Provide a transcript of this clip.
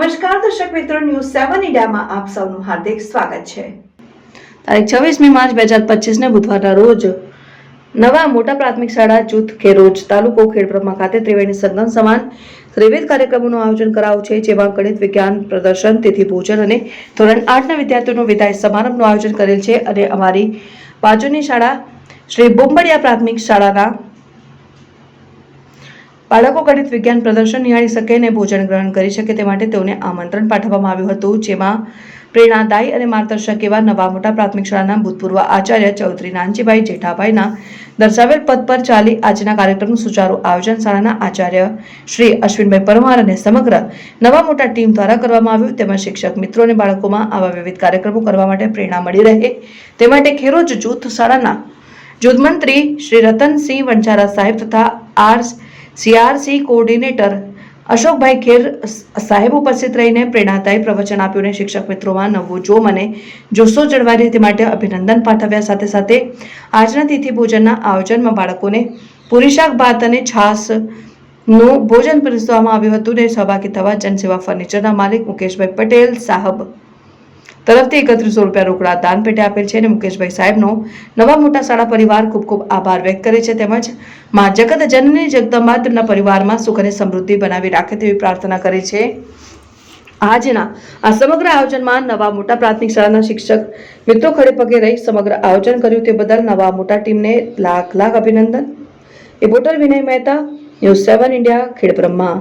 મિત્રો, ન્યૂઝ સેવન ઇન્ડિયામાં આપ સૌનું હાર્દિક સ્વાગત છે. તારીખ છવ્વીસમી માર્ચ બે હજાર પચીસને બુધવારના રોજ નવા મોટા પ્રાથમિક શાળા જૂથ ખેરોજ તાલુકો ખેડબ્રહ્મા ખાતે ત્રિવેણી સંગમ સમાન ત્રિવિધ કાર્યક્રમોનું આયોજન કરાયું છે, જેમાં ગણિત, વિજ્ઞાન, પ્રદર્શન, તિથિ ભોજન અને ધોરણ આઠના વિદ્યાર્થીઓનું વિદાય સમારંભનું આયોજન કરેલ છે અને અમારી બાજુની શાળા શ્રી બોમ્બડિયા પ્રાથમિક શાળાના બાળકો ગણિત, વિજ્ઞાન પ્રદર્શન નિહાળી શકે અને ભોજન ગ્રહણ કરી શકે તે માટે તેઓને આમંત્રણ પાઠવવામાં આવ્યું હતું, જેમાં પ્રેરણાદાયી અને માર્ગદર્શક એવા નવા મોટા પ્રાથમિક શાળાના ભૂતપૂર્વ આચાર્ય ચૌધરી નાનજીભાઈ જેઠાભાઈના દર્શાવેલ પદ પર ચાલી આજના કાર્યક્રમનું સુચારુ આયોજન શાળાના આચાર્ય શ્રી અશ્વિનભાઈ પરમાર અને સમગ્ર નવા મોટા ટીમ દ્વારા કરવામાં આવ્યું. તેમજ શિક્ષક મિત્રો અને બાળકોમાં આવા વિવિધ કાર્યક્રમો કરવા માટે પ્રેરણા મળી રહે. તે માટે ખેરોજ જૂથ શાળાના જૂથ મંત્રી શ્રી રતનસિંહ વંચારા સાહેબ તથા R CRC coordinator Ashokbhai Kher સાહેબ ઉપસ્થિત રહીને પ્રેરણાદાયી પ્રવચન આપ્યું અને શિક્ષક મિત્રોમાં નવું જોમ અને જોશો જળવાઈ રહે તે માટે અભિનંદન પાઠવ્યા. સાથે સાથે આજના તિથિ ભોજનના આયોજનમાં બાળકોને પૂરી ભાત અને છાસનું ભોજન પીરસવામાં આવ્યું હતું. ને સહભાગી થવા જનસેવા ફર્નિચરના માલિક મુકેશભાઈ પટેલ, સાહબ તરફથી એકત્રીસો રૂપિયા રોકડા દાન પેટે આપેલ છે અને મુકેશભાઈ સાહેબનો નવા મોટા શાળા પરિવાર ખૂબ ખૂબ આભાર વ્યક્ત કરે છે તેમજ મા જગત જનની જગદંબા તેમના પરિવારમાં સુખ અને સમૃદ્ધિ બનાવી રાખે તેવી પ્રાર્થના કરે છે. આજના આ સમગ્ર આયોજનમાં નવા મોટા પ્રાથમિક શાળાના શિક્ષક મિત્રો ખડે પગે રહી સમગ્ર આયોજન કર્યું તે બદલ નવા મોટા ટીમને લાખ લાખ અભિનંદન. Reporter Vinay Mehta, news seven India, Khedbrahma.